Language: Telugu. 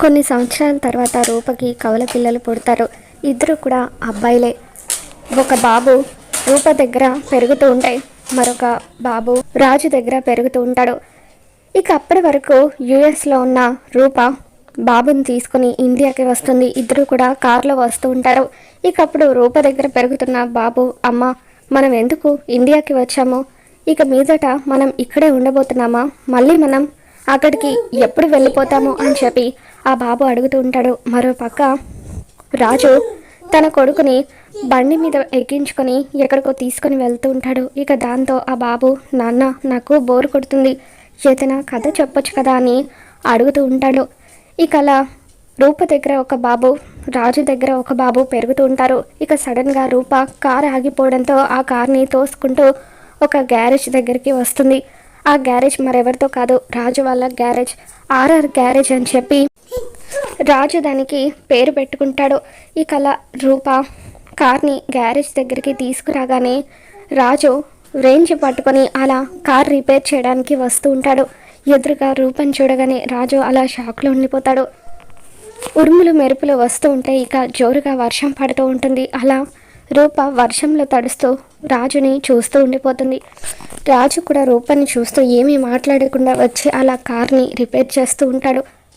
కొన్ని సంవత్సరాల తర్వాత రూపకి కవల పిల్లలు పుడతారు. ఇద్దరు కూడా అబ్బాయిలే. ఒక బాబు రూప దగ్గర పెరుగుతూ ఉంటే మరొక బాబు రాజు దగ్గర పెరుగుతూ ఉంటాడు. ఇక అప్పటి వరకు యుఎస్లో ఉన్న రూప బాబుని తీసుకుని ఇండియాకి వస్తుంది. ఇద్దరు కూడా కారులో వస్తూ ఉంటారు. ఇక అప్పుడు రూప దగ్గర పెరుగుతున్న బాబు అమ్మ మనం ఎందుకు ఇండియాకి వచ్చాము? ఇక మీదట మనం ఇక్కడే ఉండబోతున్నామా? మళ్ళీ మనం అక్కడికి ఎప్పుడు వెళ్ళిపోతాము? అని చెప్పి ఆ బాబు అడుగుతూ ఉంటాడు. మరో పక్క రాజు తన కొడుకుని బండి మీద ఎక్కించుకొని ఎక్కడికో తీసుకొని వెళ్తూ ఉంటాడు. ఇక దాంతో ఆ బాబు నాన్న నాకు బోరు కొడుతుంది. ఏదైనా కథ చెప్పొచ్చు కదా అని అడుగుతూ ఉంటాడు. ఇక అలా రూప దగ్గర ఒక బాబు రాజు దగ్గర ఒక బాబు పెరుగుతూ ఉంటారు. ఇక సడన్గా రూప కార్ ఆగిపోవడంతో ఆ కార్ని తోసుకుంటూ ఒక గ్యారేజ్ దగ్గరికి వస్తుంది. ఆ గ్యారేజ్ మరెవరితో కాదు రాజు వాళ్ళ గ్యారేజ్ ఆర్ఆర్ గ్యారేజ్ అని చెప్పి రాజు దానికి పేరు పెట్టుకుంటాడు. ఇక అలా రూప కార్ని గ్యారేజ్ దగ్గరికి తీసుకురాగానే రాజు రేంజ్ పట్టుకొని అలా కార్ రిపేర్ చేయడానికి వస్తూ ఉంటాడు. ఎదురుగా రూపని చూడగానే రాజు అలా షాక్లో ఉండిపోతాడు. ఉరుములు మెరుపులు వస్తూ ఉంటే ఇక జోరుగా వర్షం పడుతూ ఉంటుంది. అలా రూప వర్షంలో తడుస్తూ రాజుని చూస్తూ ఉండిపోతుంది. రాజు కూడా రూపాన్ని చూస్తూ ఏమీ మాట్లాడకుండా వచ్చి అలా కార్ని రిపేర్ చేస్తూ ఉంటాడు.